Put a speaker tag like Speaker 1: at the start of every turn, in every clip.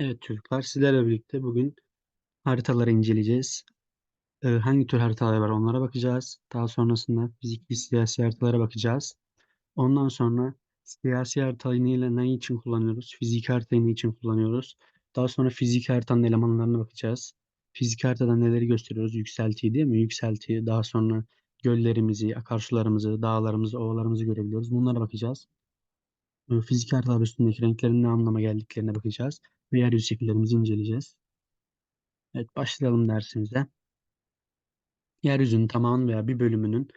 Speaker 1: Evet çocuklar sizlerle birlikte bugün haritaları inceleyeceğiz. Ee, hangi tür haritalar var onlara bakacağız. Daha sonrasında fiziki siyasi haritalara bakacağız. Ondan sonra siyasi haritayı ne için kullanıyoruz? Fiziki haritayı ne için kullanıyoruz? Daha sonra fiziki haritanın elemanlarına bakacağız. Fiziki haritada neleri gösteriyoruz? Yükseltiyi değil mi? Yükseltiyi daha sonra göllerimizi, akarsularımızı, dağlarımızı, ovalarımızı görebiliyoruz. Bunlara bakacağız. Ee, Fiziki haritalar üstündeki renklerin ne anlama geldiklerine bakacağız. Ve yeryüzü şekillerimizi inceleyeceğiz. Evet başlayalım dersimize. Yeryüzünün tamamının veya bir bölümünün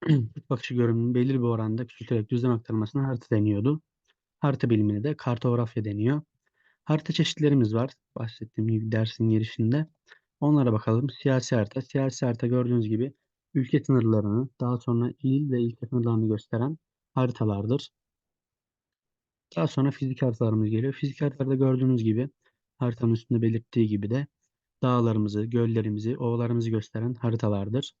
Speaker 1: dik bakışı görünümünün belirli bir oranda küçülterek düzlem aktarılmasına harita deniyordu. Harita bilimine de kartografya deniyor. Harita çeşitlerimiz var. Bahsettiğim gibi dersin girişinde. Onlara bakalım. Siyasi harita. Siyasi harita gördüğünüz gibi ülke sınırlarını, daha sonra il ve ilçe sınırlarını gösteren haritalardır. Daha sonra fizik haritalarımız geliyor. Fizik haritalarda gördüğünüz gibi haritanın üstünde belirttiği gibi de dağlarımızı, göllerimizi, ovalarımızı gösteren haritalardır.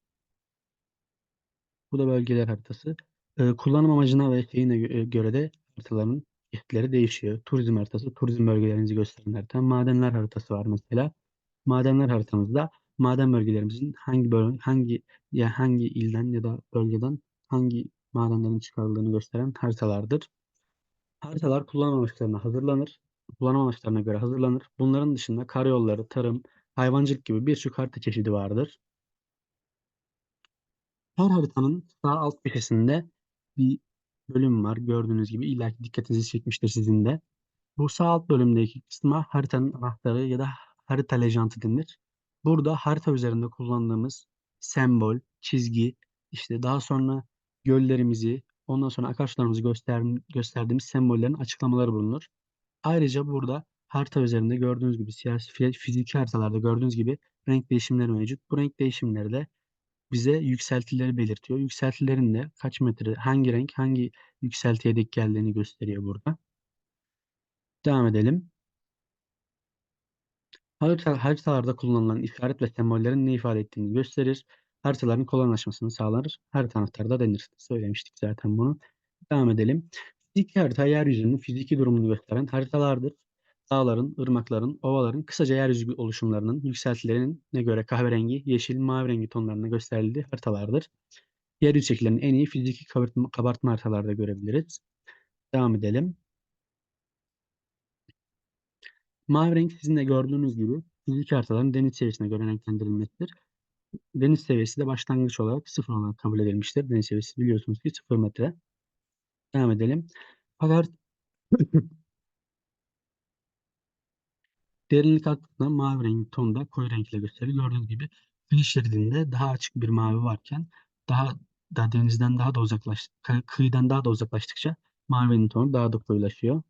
Speaker 1: Bu da bölgeler haritası. Ee, kullanım amacına ve şeyine e, göre de haritaların çeşitleri değişiyor. Turizm haritası, turizm bölgelerimizi gösteren harita. Madenler haritası var mesela. Madenler haritamızda maden bölgelerimizin hangi bölge, hangi ya hangi ilden ya da bölgeden hangi madenlerin çıkarıldığını gösteren haritalardır. Haritalar kullanım amaçlarına hazırlanır. Kullanım amaçlarına göre hazırlanır. Bunların dışında karayolları, tarım, hayvancılık gibi birçok harita çeşidi vardır. Her haritanın sağ alt köşesinde bir bölüm var. Gördüğünüz gibi illaki dikkatinizi çekmiştir sizin de. Bu sağ alt bölümdeki kısma haritanın anahtarı ya da harita lejantı denir. Burada harita üzerinde kullandığımız sembol, çizgi, işte daha sonra göllerimizi, ondan sonra akarsularımızı göster gösterdiğimiz sembollerin açıklamaları bulunur. Ayrıca burada harita üzerinde gördüğünüz gibi siyasi fi- fiziki haritalarda gördüğünüz gibi renk değişimleri mevcut. Bu renk değişimleri de bize yükseltileri belirtiyor. Yükseltilerin de kaç metre, hangi renk, hangi yükseltiye denk geldiğini gösteriyor burada. Devam edelim. Harita, haritalarda kullanılan işaret ve sembollerin ne ifade ettiğini gösterir. Haritaların kolaylaşmasını sağlar. Harita anahtarı da denir. Söylemiştik zaten bunu. Devam edelim. Fiziki harita yeryüzünün fiziki durumunu gösteren haritalardır. Dağların, ırmakların, ovaların, kısaca yeryüzü oluşumlarının yükseltilerine göre kahverengi, yeşil, mavi rengi tonlarına gösterildiği haritalardır. Yeryüzü şekillerinin en iyi fiziki kabartma, kabartma haritalarda görebiliriz. Devam edelim. Mavi renk sizin de gördüğünüz gibi fiziki haritaların deniz seviyesine göre renklendirilmesidir. Deniz seviyesi de başlangıç olarak sıfır olarak kabul edilmiştir. Deniz seviyesi biliyorsunuz ki sıfır metre. Devam edelim. Fakat derinlik hakkında mavi renk tonda koyu renkle gösterilir. Gördüğünüz gibi kıyı şeridinde daha açık bir mavi varken daha da denizden daha da uzaklaş kı- kıyıdan daha da uzaklaştıkça mavinin tonu daha da koyulaşıyor.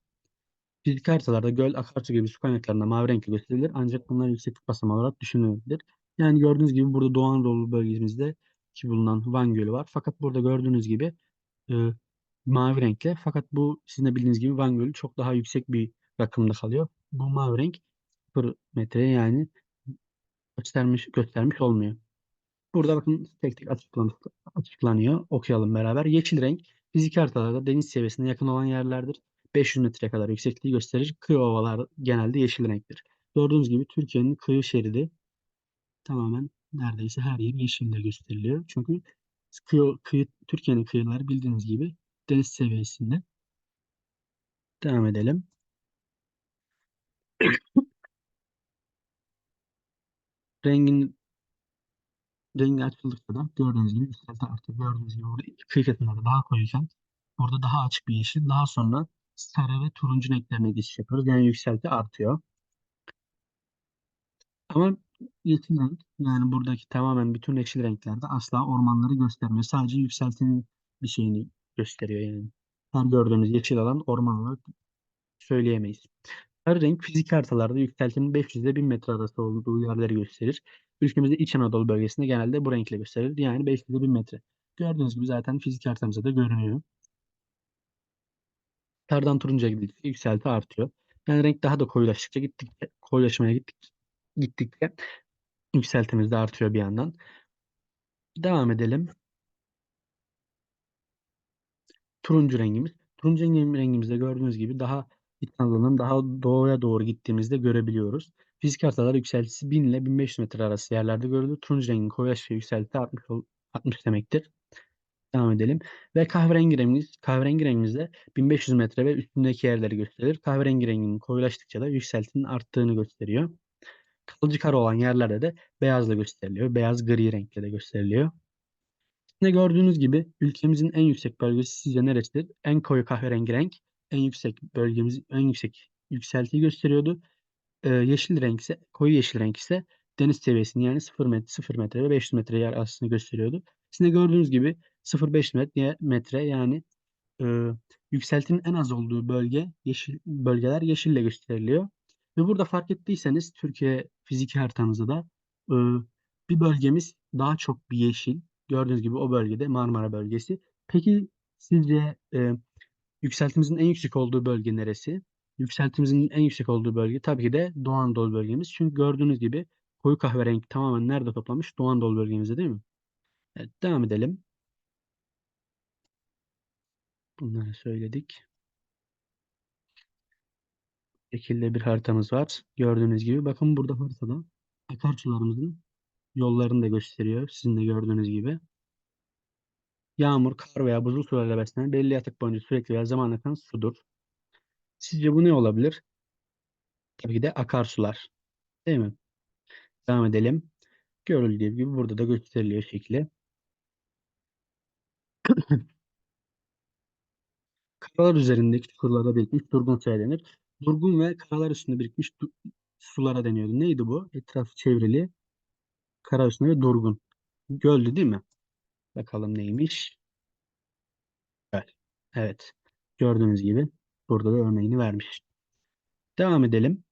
Speaker 1: Fizik haritalarda göl, akarsu gibi su kaynaklarında mavi renkle gösterilir ancak bunlar yükseklik basamağı olarak düşünülmelidir. Yani gördüğünüz gibi burada Doğu Anadolu bölgemizde ki bulunan Van Gölü var. Fakat burada gördüğünüz gibi e, mavi renkle. Fakat bu sizin de bildiğiniz gibi Van Gölü çok daha yüksek bir rakımda kalıyor. Bu mavi renk 0 metre yani göstermiş göstermiş olmuyor. Burada bakın tek tek açıklan açıklanıyor. Okuyalım beraber. Yeşil renk fizik haritalarda deniz seviyesine yakın olan yerlerdir. 500 metreye kadar yüksekliği gösterir. Kıyı ovalar genelde yeşil renktir. Gördüğünüz gibi Türkiye'nin kıyı şeridi tamamen neredeyse her yer yeşille gösteriliyor. Çünkü kıyı, kıyı, Türkiye'nin kıyıları bildiğiniz gibi deniz seviyesinde. Devam edelim. Rengin rengi açıldıkça da gördüğünüz gibi yükselti artıyor. Gördüğünüz gibi burada kıyı kesimleri daha koyuyken burada daha açık bir yeşil. Daha sonra sarı ve turuncu renklerine geçiş yapıyoruz. Yani yükselti artıyor. Ama yeşil renk yani buradaki tamamen bütün yeşil renklerde asla ormanları göstermiyor. Sadece yükseltinin bir şeyini gösteriyor yani. Her gördüğümüz yeşil alan orman olarak söyleyemeyiz. Her renk fizik haritalarda yükseltinin 500 ile 1000 metre arası olduğu yerleri gösterir. Ülkemizde İç Anadolu bölgesinde genelde bu renkle gösterilir. Yani 500 ile 1000 metre. Gördüğünüz gibi zaten fizik haritamızda da görünüyor. Sarıdan turuncuya gidildikçe yükselti artıyor. Yani renk daha da koyulaştıkça gittikçe koyulaşmaya gittik, gittikçe yükseltimiz de artıyor bir yandan. Devam edelim. Turuncu rengimiz. Turuncu rengimizde gördüğünüz gibi daha İç Anadolu'nun daha doğuya doğru gittiğimizde görebiliyoruz. Fizik haritalar yükseltisi 1000 ile 1500 metre arası yerlerde görülür. Turuncu rengin koyulaştığı yükselti 60, ol- 60 demektir. Devam edelim. Ve kahverengi rengimiz, kahverengi rengimizde 1500 metre ve üstündeki yerleri gösterir. Kahverengi renginin koyulaştıkça da yükseltinin arttığını gösteriyor. Kalıcı kar olan yerlerde de beyazla gösteriliyor. Beyaz gri renkle de gösteriliyor. Yine gördüğünüz gibi ülkemizin en yüksek bölgesi sizce neresidir? En koyu kahverengi renk en yüksek bölgemiz en yüksek yükseltiyi gösteriyordu. Ee, yeşil renk ise koyu yeşil renk ise deniz seviyesini yani 0 metre, 0 metre ve 500 metre yer arasını gösteriyordu. Sizin gördüğünüz gibi 0-5 metre, metre yani e, yükseltinin en az olduğu bölge yeşil bölgeler yeşille gösteriliyor. Ve burada fark ettiyseniz Türkiye fiziki haritamızda da e, bir bölgemiz daha çok bir yeşil. Gördüğünüz gibi o bölgede Marmara bölgesi. Peki sizce e, yükseltimizin en yüksek olduğu bölge neresi? Yükseltimizin en yüksek olduğu bölge tabii ki de Doğu Anadolu bölgemiz. Çünkü gördüğünüz gibi koyu kahverengi tamamen nerede toplamış? Doğu Anadolu bölgemizde değil mi? Evet, devam edelim. Bunları söyledik. Şekilde bir haritamız var. Gördüğünüz gibi. Bakın burada haritada akarsularımızın yollarını da gösteriyor. Sizin de gördüğünüz gibi. Yağmur, kar veya buzul sularla beslenen belli yatak boyunca sürekli ve zaman akan sudur. Sizce bu ne olabilir? Tabii ki de akarsular. Değil mi? Devam edelim. Görüldüğü gibi burada da gösteriliyor şekli. Karalar üzerindeki çukurlarda birikmiş durgun suya denir. Durgun ve karalar üstünde birikmiş sulara deniyordu. Neydi bu? Etrafı çevrili, kara üstünde ve durgun. Göldü değil mi? Bakalım neymiş? Evet. Evet. Gördüğünüz gibi burada da örneğini vermiş. Devam edelim.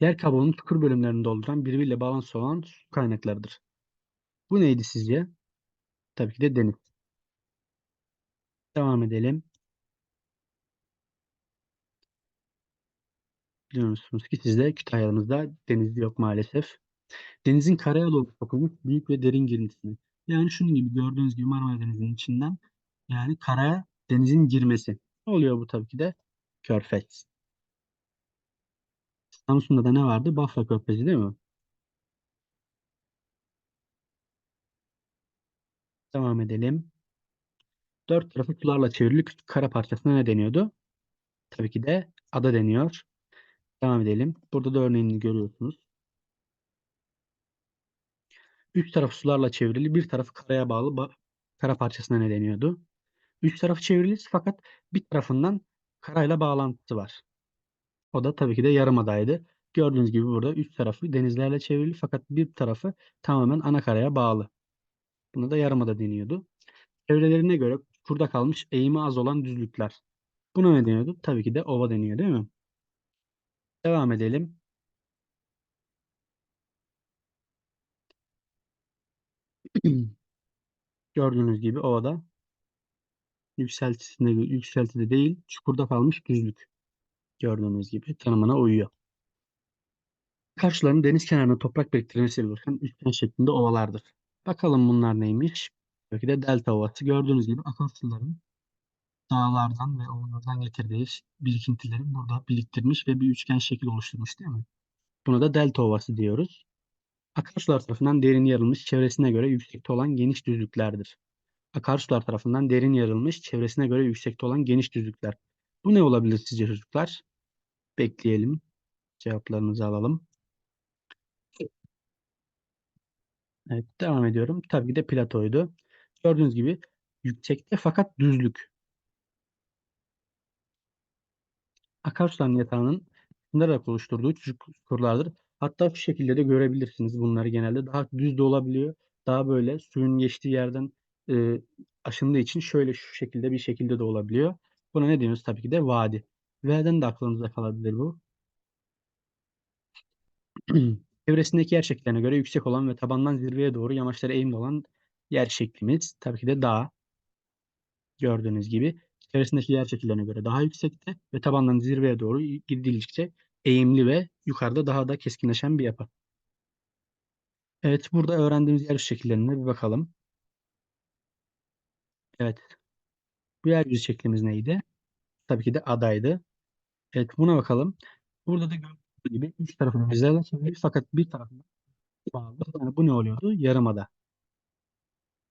Speaker 1: Yer kabuğunun çukur bölümlerini dolduran birbiriyle bağlantısı olan su kaynaklarıdır. Bu neydi sizce? Tabii ki de deniz. Devam edelim. Biliyor musunuz ki sizde Kütahya'mızda deniz yok maalesef. Denizin karaya doğru sokulmuş büyük ve derin girintisini. Yani şunun gibi gördüğünüz gibi Marmara Denizi'nin içinden yani karaya denizin girmesi. Ne oluyor bu tabii ki de? Körfez. Samsun'da da ne vardı? Bafra Körfezi değil mi? Devam edelim. Dört tarafı sularla çevrili küçük kara parçasına ne deniyordu? Tabii ki de ada deniyor. Devam edelim. Burada da örneğini görüyorsunuz. Üç tarafı sularla çevrili, bir tarafı karaya bağlı ba- kara parçasına ne deniyordu? Üç tarafı çevrili fakat bir tarafından karayla bağlantısı var. O da tabii ki de yarımadaydı. Gördüğünüz gibi burada üç tarafı denizlerle çevrili fakat bir tarafı tamamen ana karaya bağlı. Buna da yarımada deniyordu. Çevrelerine göre kurda kalmış eğimi az olan düzlükler. Buna ne deniyordu? Tabii ki de ova deniyor değil mi? Devam edelim. Gördüğünüz gibi ovada yükseltisinde, yükseltide değil çukurda kalmış düzlük. Gördüğünüz gibi tanımına uyuyor. Karşıların deniz kenarında toprak biriktirmesiyle oluşan üçgen şeklinde ovalardır. Bakalım bunlar neymiş? Belki de delta ovası. Gördüğünüz gibi akarsuların dağlardan ve ovalardan getirdiği birikintileri burada biriktirmiş ve bir üçgen şekil oluşturmuş değil mi? Buna da delta ovası diyoruz. Akarsular tarafından derin yarılmış, çevresine göre yüksekte olan geniş düzlüklerdir. Akarsular tarafından derin yarılmış, çevresine göre yüksekte olan geniş düzlükler. Bu ne olabilir sizce çocuklar? Bekleyelim. Cevaplarınızı alalım. Evet, devam ediyorum. Tabii ki de platoydu. Gördüğünüz gibi yüksekte fakat düzlük. Akarsuların yatağının sınırarak oluşturduğu çukurlardır. Hatta şu şekilde de görebilirsiniz bunları genelde. Daha düz de olabiliyor. Daha böyle suyun geçtiği yerden e, aşındığı için şöyle şu şekilde bir şekilde de olabiliyor. Buna ne diyoruz? Tabii ki de vadi. V'den de aklınızda kalabilir bu. Çevresindeki yer şekillerine göre yüksek olan ve tabandan zirveye doğru yamaçlara eğimli olan yer şeklimiz tabii ki de dağ. Gördüğünüz gibi çevresindeki yer şekillerine göre daha yüksekte ve tabandan zirveye doğru gidildikçe eğimli ve yukarıda daha da keskinleşen bir yapı. Evet, burada öğrendiğimiz yer şekillerine bir bakalım. Evet. Bu yeryüzü şeklimiz neydi? Tabii ki de adaydı. Evet buna bakalım. Burada da gördüğünüz gibi üç tarafını denizlerle çevrili fakat bir tarafında bağlı. Yani bu ne oluyordu? Yarımada.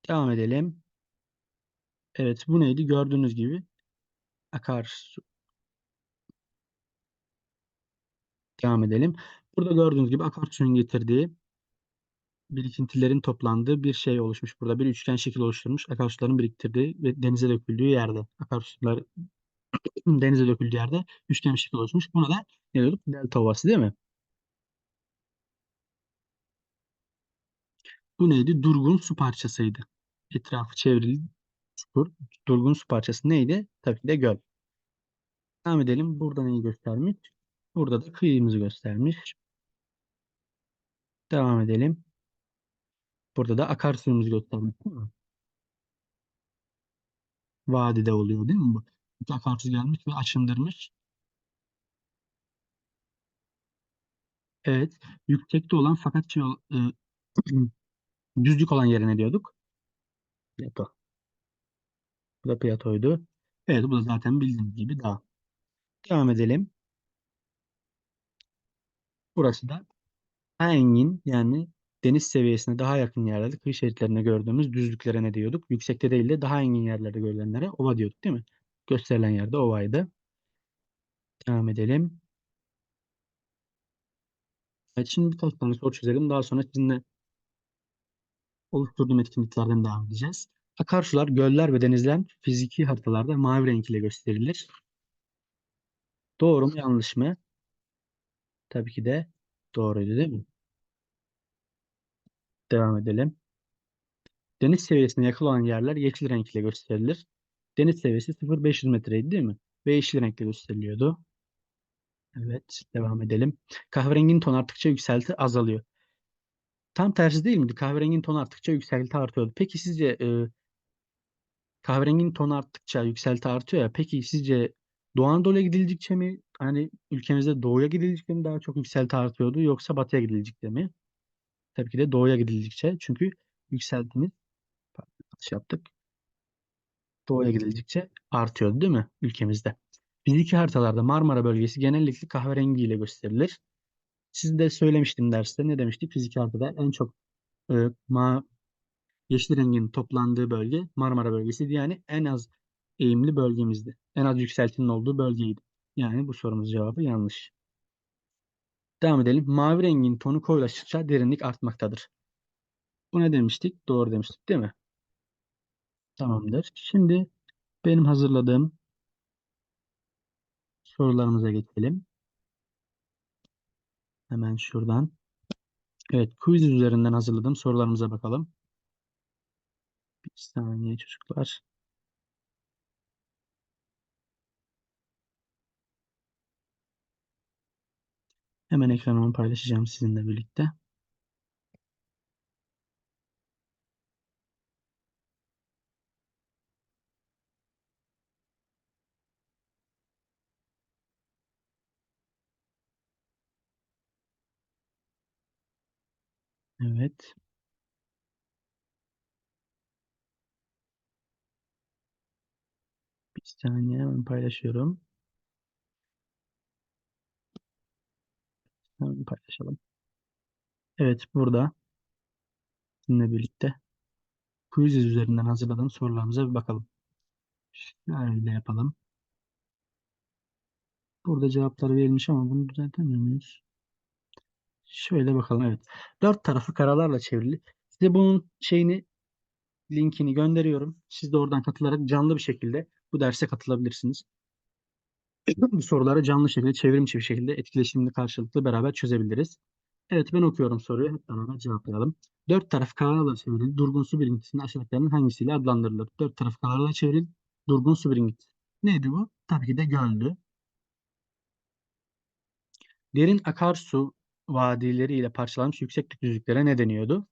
Speaker 1: Devam edelim. Evet bu neydi? Gördüğünüz gibi akarsu. Devam edelim. Burada gördüğünüz gibi akarsuyun getirdiği birikintilerin toplandığı bir şey oluşmuş. Burada bir üçgen şekil oluşturmuş. Akarsuların biriktirdiği ve denize döküldüğü yerde. Akarsular denize döküldüğü yerde üçgen şekil oluşmuş. Buna da ne diyorduk? Delta ovası değil mi? Bu neydi? Durgun su parçasıydı. Etrafı çevrili çukur. Durgun su parçası neydi? Tabii ki de göl. Devam edelim. Burada neyi göstermiş? Burada da kıyımızı göstermiş. Devam edelim. Burada da akarsuyumuzu göstermiş. Vadide oluyor değil mi bu? Akarsu gelmiş ve aşındırmış. Evet. Yüksekte olan fakat şey, e, düzlük olan yere ne diyorduk? Plato. Bu da platoydu. Evet bu da zaten bildiğiniz gibi dağ. Devam edelim. Burası da engin yani deniz seviyesine daha yakın yerlerde kıyı şeritlerinde gördüğümüz düzlüklere ne diyorduk? Yüksekte değil de daha engin yerlerde görülenlere ova diyorduk değil mi? Gösterilen yerde ovaydı. Devam edelim. Evet, şimdi birkaç tane soru çözelim. Daha sonra sizinle oluşturduğum etkinliklerden devam edeceğiz. Akarsular, göller ve denizler fiziki haritalarda mavi renk ile gösterilir. Doğru mu yanlış mı? Tabii ki de doğruydu değil mi? Devam edelim. Deniz seviyesine yakın olan yerler yeşil renk ile gösterilir. Deniz seviyesi 0-500 metreydi değil mi? Ve yeşil renkle gösteriliyordu. Evet, devam edelim. Kahverenginin ton arttıkça yükselti azalıyor. Tam tersi değil miydi? Kahverenginin ton arttıkça yükselti artıyordu. Peki sizce e, kahverenginin ton arttıkça yükselti artıyor ya. Peki sizce Doğu Anadolu'ya gidildikçe mi hani ülkemizde doğuya gidildikçe mi daha çok yükselti artıyordu yoksa batıya gidildikçe mi? Tabii ki de doğuya gidildikçe. Çünkü yükseltimiz yanlış yaptık. Doğuya gidildikçe artıyordu değil mi ülkemizde? Fiziki haritalarda Marmara bölgesi genellikle kahverengi ile gösterilir. Siz de söylemiştim derste. Ne demiştik? Fizik haritada en çok e, ma yeşil rengin toplandığı bölge Marmara bölgesiydi. Yani en az eğimli bölgemizdi. En az yükseltinin olduğu bölgeydi. Yani bu sorumuz cevabı yanlış. Devam edelim. Mavi rengin tonu koyulaştıkça derinlik artmaktadır. Bu ne demiştik? Doğru demiştik değil mi? Tamamdır. Şimdi benim hazırladığım sorularımıza geçelim. Hemen şuradan. Evet, quiz üzerinden hazırladığım sorularımıza bakalım. Bir saniye çocuklar. Hemen ekranımı paylaşacağım sizinle birlikte. Evet. Saniye hemen paylaşıyorum. Hemen paylaşalım. Evet burada sizinle birlikte quiz üzerinden hazırladığım sorularımıza bir bakalım. Şöyle yapalım. Burada cevaplar verilmiş ama bunu düzeltemiyor muyuz? Şöyle bakalım. Evet. Dört tarafı karalarla çevrili. Size bunun şeyini linkini gönderiyorum. Siz de oradan katılarak canlı bir şekilde bu derse katılabilirsiniz. Bu soruları canlı şekilde, çevrimiçi bir şekilde etkileşimli karşılıklı beraber çözebiliriz. Evet ben okuyorum soruyu. Hep beraber cevaplayalım. Dört taraf karalarla çevrili durgun su birikintisinin aşağıdakilerinin hangisiyle adlandırılır? Dört taraf karalarla çevrili durgun su birinkintisi. Neydi bu? Tabii ki de göldü. Derin akarsu vadileriyle parçalanmış yükseklik düzlüklere ne deniyordu?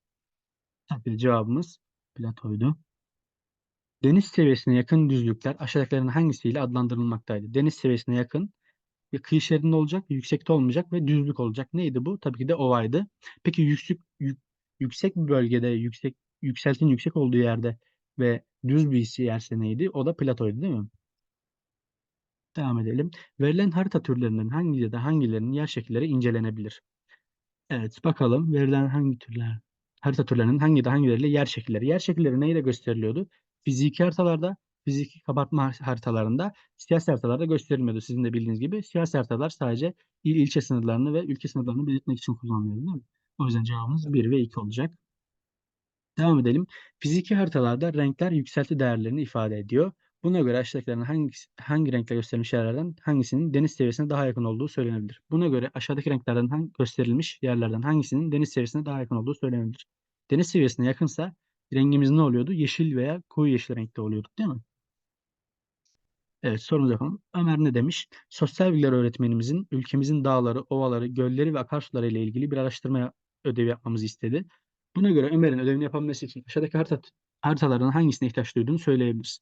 Speaker 1: Tabii cevabımız platoydu. Deniz seviyesine yakın düzlükler aşağıdakilerin hangisiyle adlandırılmaktaydı? Deniz seviyesine yakın ve kıyı şeridinde olacak, yüksekte olmayacak ve düzlük olacak. Neydi bu? Tabii ki de ovaydı. Peki yüksek yük- yüksek bir bölgede, yüksek yükseltinin yüksek olduğu yerde ve düz bir yerse neydi? O da platoydu değil mi? Devam edelim. Verilen harita türlerinden hangi ya da hangilerinin yer şekilleri incelenebilir? Evet, bakalım verilen hangi türler, harita türlerinin hangi da hangileriyle yer şekilleri. Yer şekilleri neyle gösteriliyordu? Fiziki haritalarda, fiziki kabartma har- haritalarında, siyasi haritalarda gösterilmiyordu. Sizin de bildiğiniz gibi siyasi haritalar sadece il ilçe sınırlarını ve ülke sınırlarını belirtmek için kullanılıyordu, değil mi? O yüzden cevabımız 1 ve 2 olacak. Devam edelim. Fiziki haritalarda renkler yükselti değerlerini ifade ediyor. Buna göre aşağıdakilerin hangi, hangi renkle gösterilmiş yerlerden hangisinin deniz seviyesine daha yakın olduğu söylenebilir. Buna göre aşağıdaki renklerden hangi, gösterilmiş yerlerden hangisinin deniz seviyesine daha yakın olduğu söylenebilir. Deniz seviyesine yakınsa rengimiz ne oluyordu? Yeşil veya koyu yeşil renkte oluyordu, değil mi? Evet, sorumuza bakalım. Ömer ne demiş? Sosyal bilgiler öğretmenimizin ülkemizin dağları, ovaları, gölleri ve akarsuları ile ilgili bir araştırma ödevi yapmamızı istedi. Buna göre Ömer'in ödevini yapabilmesi için aşağıdaki harita, haritalardan hangisine ihtiyaç duyduğunu söyleyebiliriz.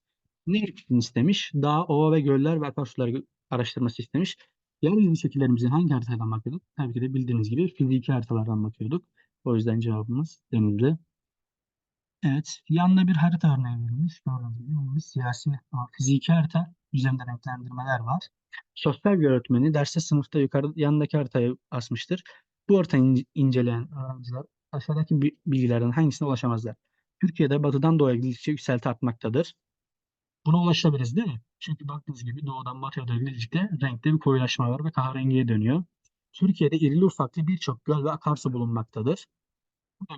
Speaker 1: Ne istemiş? Dağ, ova ve göller ve akarsuları araştırması istemiş. Yeryüzü şekillerimizi hangi haritadan bakıyorduk? Tabii ki de bildiğiniz gibi fiziki haritalardan bakıyorduk. O yüzden cevabımız denizli. Evet, yanında bir harita örneği verilmiş. Gördüğünüz gibi bir siyasi fiziki harita üzerinde renklendirmeler var. Sosyal bir öğretmeni derste sınıfta yukarı yanındaki haritayı asmıştır. Bu haritayı ince- inceleyen öğrenciler aşağıdaki bi- bilgilerden hangisine ulaşamazlar? Türkiye'de batıdan doğuya gidildikçe yükselti artmaktadır. Buna ulaşabiliriz değil mi? Çünkü baktığınız gibi doğudan batıya doğru gidildikçe renkte bir koyulaşma var ve kahverengiye dönüyor. Türkiye'de irili ufaklı birçok göl ve akarsu bulunmaktadır.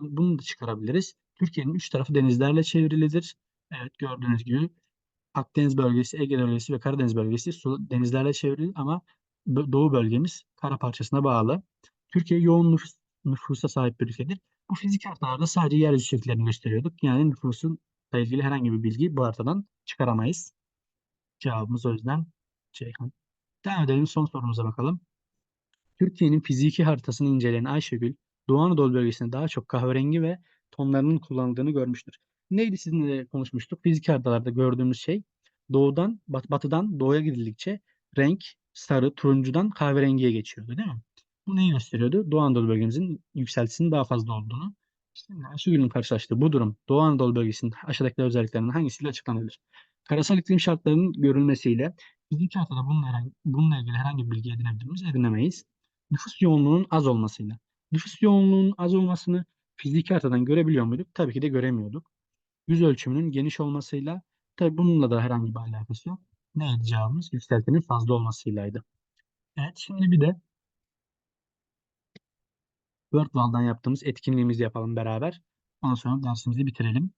Speaker 1: Bunu da çıkarabiliriz. Türkiye'nin üç tarafı denizlerle çevrilidir. Evet gördüğünüz gibi Akdeniz bölgesi, Ege bölgesi ve Karadeniz bölgesi su, denizlerle çevrili ama doğu bölgemiz kara parçasına bağlı. Türkiye yoğun nüfus, nüfusa sahip bir ülkedir. Bu fizik haritalarda sadece yeryüzü şekillerini gösteriyorduk. Yani nüfusun ilgili herhangi bir bilgi bu haritadan çıkaramayız. Cevabımız o yüzden Ceyhan. Devam edelim son sorumuza bakalım. Türkiye'nin fiziki haritasını inceleyen Ayşegül, Doğu Anadolu bölgesinde daha çok kahverengi ve tonlarının kullanıldığını görmüştür. Neydi sizinle konuşmuştuk? Fiziki haritalarda gördüğümüz şey doğudan, bat- batıdan doğuya gidildikçe renk sarı, turuncudan kahverengiye geçiyordu değil mi? Bu neyi gösteriyordu? Doğu Anadolu bölgemizin yükseltisinin daha fazla olduğunu. Şimdi Ayşegül'ün karşılaştığı bu durum Doğu Anadolu bölgesinin aşağıdaki özelliklerinin hangisiyle açıklanabilir? Karasal iklim şartlarının görülmesiyle fiziki haritada bununla, herhangi, bununla ilgili herhangi bir bilgi edinebilir miyiz? Edinemeyiz nüfus yoğunluğunun az olmasıyla. Nüfus yoğunluğunun az olmasını fiziki haritadan görebiliyor muyduk? Tabii ki de göremiyorduk. Yüz ölçümünün geniş olmasıyla tabii bununla da herhangi bir alakası yok. Neydi cevabımız? Yükseltinin fazla olmasıylaydı. Evet şimdi bir de WordWall'dan yaptığımız etkinliğimizi yapalım beraber. Ondan sonra dersimizi bitirelim.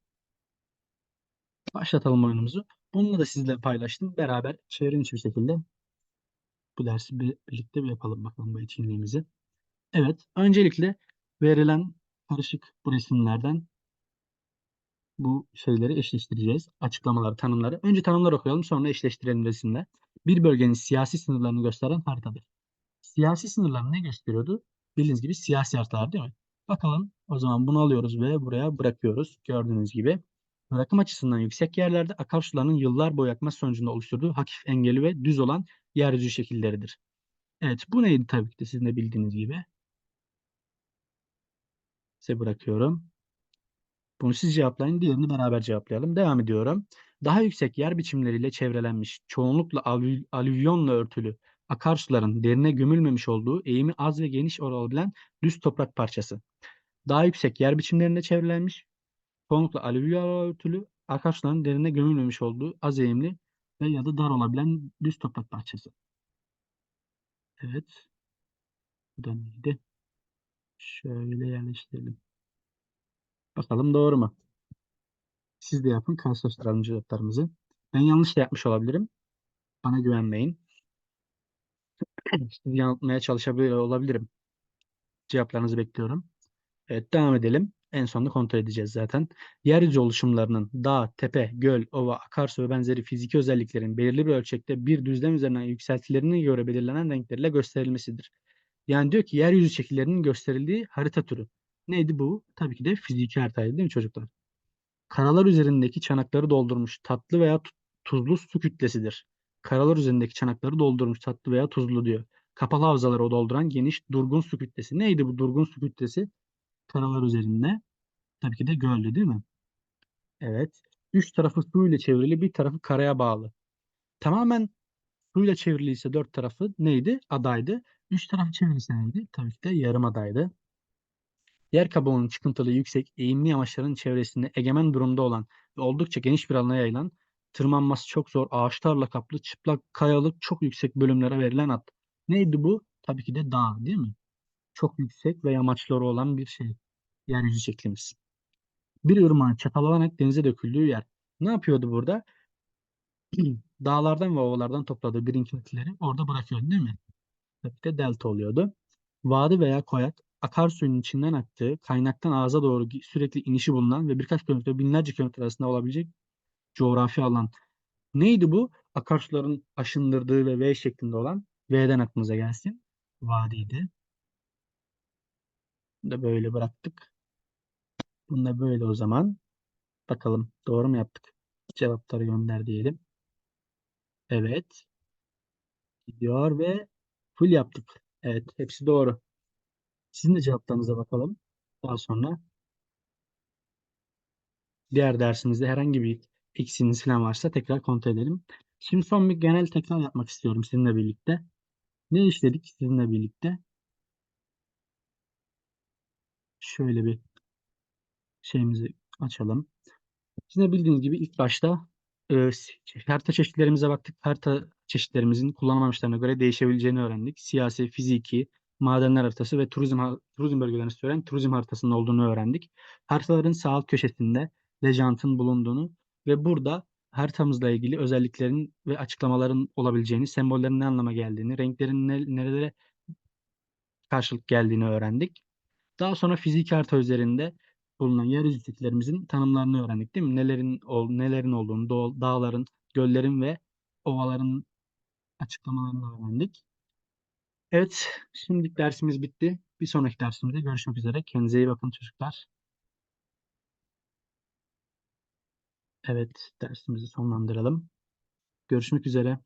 Speaker 1: Başlatalım oyunumuzu. Bununla da sizle paylaştım. Beraber çevrim bir şekilde bu dersi bir- birlikte bir yapalım bakalım bu etkinliğimizi. Evet, öncelikle verilen karışık bu resimlerden bu şeyleri eşleştireceğiz. Açıklamaları, tanımları. Önce tanımları okuyalım sonra eşleştirelim resimle. Bir bölgenin siyasi sınırlarını gösteren haritadır. Siyasi sınırlar ne gösteriyordu? Bildiğiniz gibi siyasi haritalar değil mi? Bakalım o zaman bunu alıyoruz ve buraya bırakıyoruz. Gördüğünüz gibi. Bırakım açısından yüksek yerlerde akarsuların yıllar boyu akması sonucunda oluşturduğu hafif engelli ve düz olan yeryüzü şekilleridir. Evet bu neydi tabii ki de sizin de bildiğiniz gibi. Size bırakıyorum. Bunu siz cevaplayın, diğerini beraber cevaplayalım. Devam ediyorum. Daha yüksek yer biçimleriyle çevrelenmiş, çoğunlukla alü- alüvyonla örtülü akarsuların derine gömülmemiş olduğu eğimi az ve geniş olabilen düz toprak parçası. Daha yüksek yer biçimlerinde çevrelenmiş, çoğunlukla alüvyonla örtülü akarsuların derine gömülmemiş olduğu az eğimli ve ya da dar olabilen düz toprak parçası. Evet. Bu da neydi? Şöyle yerleştirelim. Bakalım doğru mu? Siz de yapın karşılaştıralım cevaplarımızı. Ben yanlış da yapmış olabilirim. Bana güvenmeyin. Sizi yanıltmaya çalışabilir olabilirim. Cevaplarınızı bekliyorum. Evet devam edelim. En sonunda kontrol edeceğiz zaten. Yeryüzü oluşumlarının dağ, tepe, göl, ova, akarsu ve benzeri fiziki özelliklerin belirli bir ölçekte bir düzlem üzerinden yükseltilerine göre belirlenen renkleriyle gösterilmesidir. Yani diyor ki yeryüzü şekillerinin gösterildiği harita türü. Neydi bu? Tabii ki de fiziki haritaydı değil mi çocuklar? Karalar üzerindeki çanakları doldurmuş tatlı veya tu- tuzlu su kütlesidir. Karalar üzerindeki çanakları doldurmuş tatlı veya tuzlu diyor. Kapalı havzaları o dolduran geniş durgun su kütlesi. Neydi bu durgun su kütlesi? Karalar üzerinde. Tabii ki de göldü değil mi? Evet. Üç tarafı su ile çevrili bir tarafı karaya bağlı. Tamamen Suyla çevriliyse dört tarafı neydi? Adaydı. Üç tarafı çevriliyse neydi? Tabii ki de yarım adaydı. Yer kabuğunun çıkıntılı, yüksek, eğimli yamaçların çevresinde egemen durumda olan ve oldukça geniş bir alana yayılan, tırmanması çok zor, ağaçlarla kaplı, çıplak, kayalık, çok yüksek bölümlere verilen ad. Neydi bu? Tabii ki de dağ, değil mi? Çok yüksek ve yamaçları olan bir şey. Yeryüzü şeklimiz. Bir ırmağın çatalanarak denize döküldüğü yer. Ne yapıyordu burada? Dağlardan ve ovalardan topladığı birikintileri orada bırakıyordu değil mi? De delta oluyordu. Vadi veya koyak, akarsuyun içinden aktığı, kaynaktan ağza doğru sürekli inişi bulunan ve birkaç kilometre, binlerce kilometre arasında olabilecek coğrafi alan. Neydi bu? Akarsuların aşındırdığı ve V şeklinde olan V'den aklınıza gelsin. Vadiydi. Bunu da böyle bıraktık. Bunu da böyle o zaman. Bakalım doğru mu yaptık? Cevapları gönder diyelim. Evet. Gidiyor ve full yaptık. Evet, hepsi doğru. Sizin de cevaplarınıza bakalım. Daha sonra diğer dersimizde herhangi bir eksiğiniz falan varsa tekrar kontrol edelim. Şimdi son bir genel tekrar yapmak istiyorum sizinle birlikte. Ne işledik sizinle birlikte? Şöyle bir şeyimizi açalım. Yine bildiğiniz gibi ilk başta e, harita çeşitlerimize baktık. Harita çeşitlerimizin kullanım göre değişebileceğini öğrendik. Siyasi, fiziki, madenler haritası ve turizm turizm bölgelerini söyleyen turizm haritasının olduğunu öğrendik. Haritaların sağ alt köşesinde Lejant'ın bulunduğunu ve burada haritamızla ilgili özelliklerin ve açıklamaların olabileceğini, sembollerin ne anlama geldiğini, renklerin ne, nerelere karşılık geldiğini öğrendik. Daha sonra fiziki harita üzerinde bulunan yeryüzü şekillerimizin tanımlarını öğrendik değil mi? Nelerin ol, nelerin olduğunu, dağların, göllerin ve ovaların açıklamalarını öğrendik. Evet, şimdilik dersimiz bitti. Bir sonraki dersimizde görüşmek üzere. Kendinize iyi bakın çocuklar. Evet, dersimizi sonlandıralım. Görüşmek üzere.